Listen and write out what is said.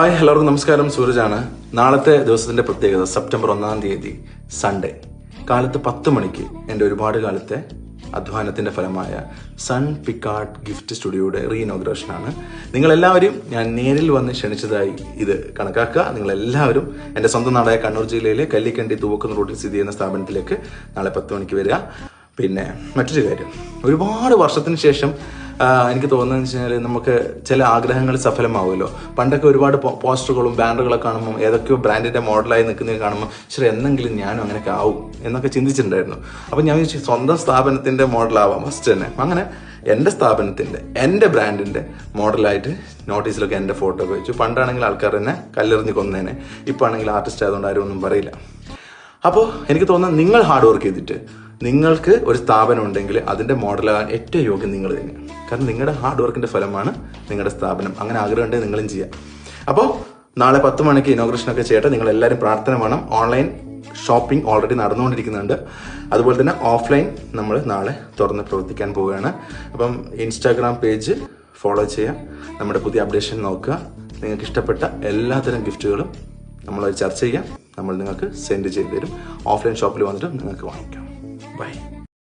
Hi എല്ലാവർക്കും നമസ്കാരം. സൂരജാണ്. നാളത്തെ ദിവസത്തിന്റെ പ്രത്യേകത സെപ്റ്റംബർ ഒന്നാം തീയതി സൺഡേ. കാലത്ത് പത്ത് മണിക്ക് എന്റെ ഒരുപാട് കാലത്തെ അധ്വാനത്തിന്റെ ഫലമായ സൺ പിക്കാർഡ് ഗിഫ്റ്റ് സ്റ്റുഡിയോയുടെ റീ ഇനോഗ്രേഷൻ ആണ് നിങ്ങളെല്ലാവരും ഞാൻ നേരിൽ വന്ന് ക്ഷണിച്ചതായി ഇത് കണക്കാക്കുക. നിങ്ങളെല്ലാവരും എന്റെ സ്വന്തം നാടായ കണ്ണൂർ ജില്ലയിലെ കല്ലിക്കണ്ടി തൂവക്കുന്ന റോഡിൽ സ്ഥിതി ചെയ്യുന്ന സ്ഥാപനത്തിലേക്ക് നാളെ പത്ത് മണിക്ക് വരിക. പിന്നെ മറ്റൊരു കാര്യം. ഒരുപാട് വർഷത്തിന് ശേഷം എനിക്ക് തോന്നുന്നത് വെച്ച് കഴിഞ്ഞാൽ നമുക്ക് ചില ആഗ്രഹങ്ങൾ സഫലമാവുമല്ലോ. പണ്ടൊക്കെ ഒരുപാട് പോസ്റ്ററുകളും ബാനറുകളൊക്കെ കാണുമ്പോൾ ഏതൊക്കെയോ ബ്രാൻഡിന്റെ മോഡലായി നിൽക്കുന്നത് കാണുമ്പോൾ ശരി എന്നെങ്കിലും ഞാനും അങ്ങനെയൊക്കെ ആവും എന്നൊക്കെ ചിന്തിച്ചിട്ടുണ്ടായിരുന്നു. അപ്പം ഞാൻ വിചാരിച്ചു സ്വന്തം സ്ഥാപനത്തിന്റെ മോഡലാവാം ഫസ്റ്റ് തന്നെ. അങ്ങനെ എന്റെ സ്ഥാപനത്തിന്റെ എന്റെ ബ്രാൻഡിന്റെ മോഡലായിട്ട് നോട്ടീസിലൊക്കെ എന്റെ ഫോട്ടോ ഒക്കെ വെച്ചു പണ്ടാണെങ്കിൽ ആൾക്കാർ തന്നെ കല്ലെറിഞ്ഞ് കൊന്നേനെ. ഇപ്പോൾ ആണെങ്കിൽ ആർട്ടിസ്റ്റ് ആയതുകൊണ്ട് ആരും ഒന്നും പറയില്ല. അപ്പോൾ എനിക്ക് തോന്നുന്നത് നിങ്ങൾ ഹാർഡ് വർക്ക് ചെയ്തിട്ട് നിങ്ങൾക്ക് ഒരു സ്ഥാപനം ഉണ്ടെങ്കിൽ അതിന്റെ മോഡലാകാൻ ഏറ്റവും യോഗ്യം നിങ്ങൾ തന്നെയാണ് കാരണം നിങ്ങളുടെ ഹാർഡ് വർക്കിന്റെ ഫലമാണ് നിങ്ങളുടെ സ്ഥാപനം. അങ്ങനെ ആഗ്രഹം ഉണ്ടെങ്കിൽ നിങ്ങളും ചെയ്യാം. അപ്പോൾ നാളെ പത്ത് മണിക്ക് ഇനോഗ്രേഷൻ ഒക്കെ ചെയ്യട്ടെ. നിങ്ങൾ എല്ലാവരും പ്രാർത്ഥന വേണം. ഓൺലൈൻ ഷോപ്പിംഗ് ഓൾറെഡി നടന്നുകൊണ്ടിരിക്കുന്നുണ്ട്. അതുപോലെ തന്നെ ഓഫ്ലൈൻ നമ്മൾ നാളെ തുറന്ന് പ്രവർത്തിക്കാൻ പോവുകയാണ്. അപ്പം ഇൻസ്റ്റാഗ്രാം പേജ് ഫോളോ ചെയ്യുക. നമ്മുടെ പുതിയ അപ്ഡേഷൻ നോക്കുക. നിങ്ങൾക്ക് ഇഷ്ടപ്പെട്ട എല്ലാത്തരം ഗിഫ്റ്റുകളും നമ്മൾ ചർച്ച ചെയ്യാം. നമ്മൾ നിങ്ങൾക്ക് സെൻഡ് ചെയ്ത് തരും. ഓഫ്ലൈൻ ഷോപ്പിൽ വന്നിട്ട് നിങ്ങൾക്ക് വാങ്ങിക്കാം. 乖。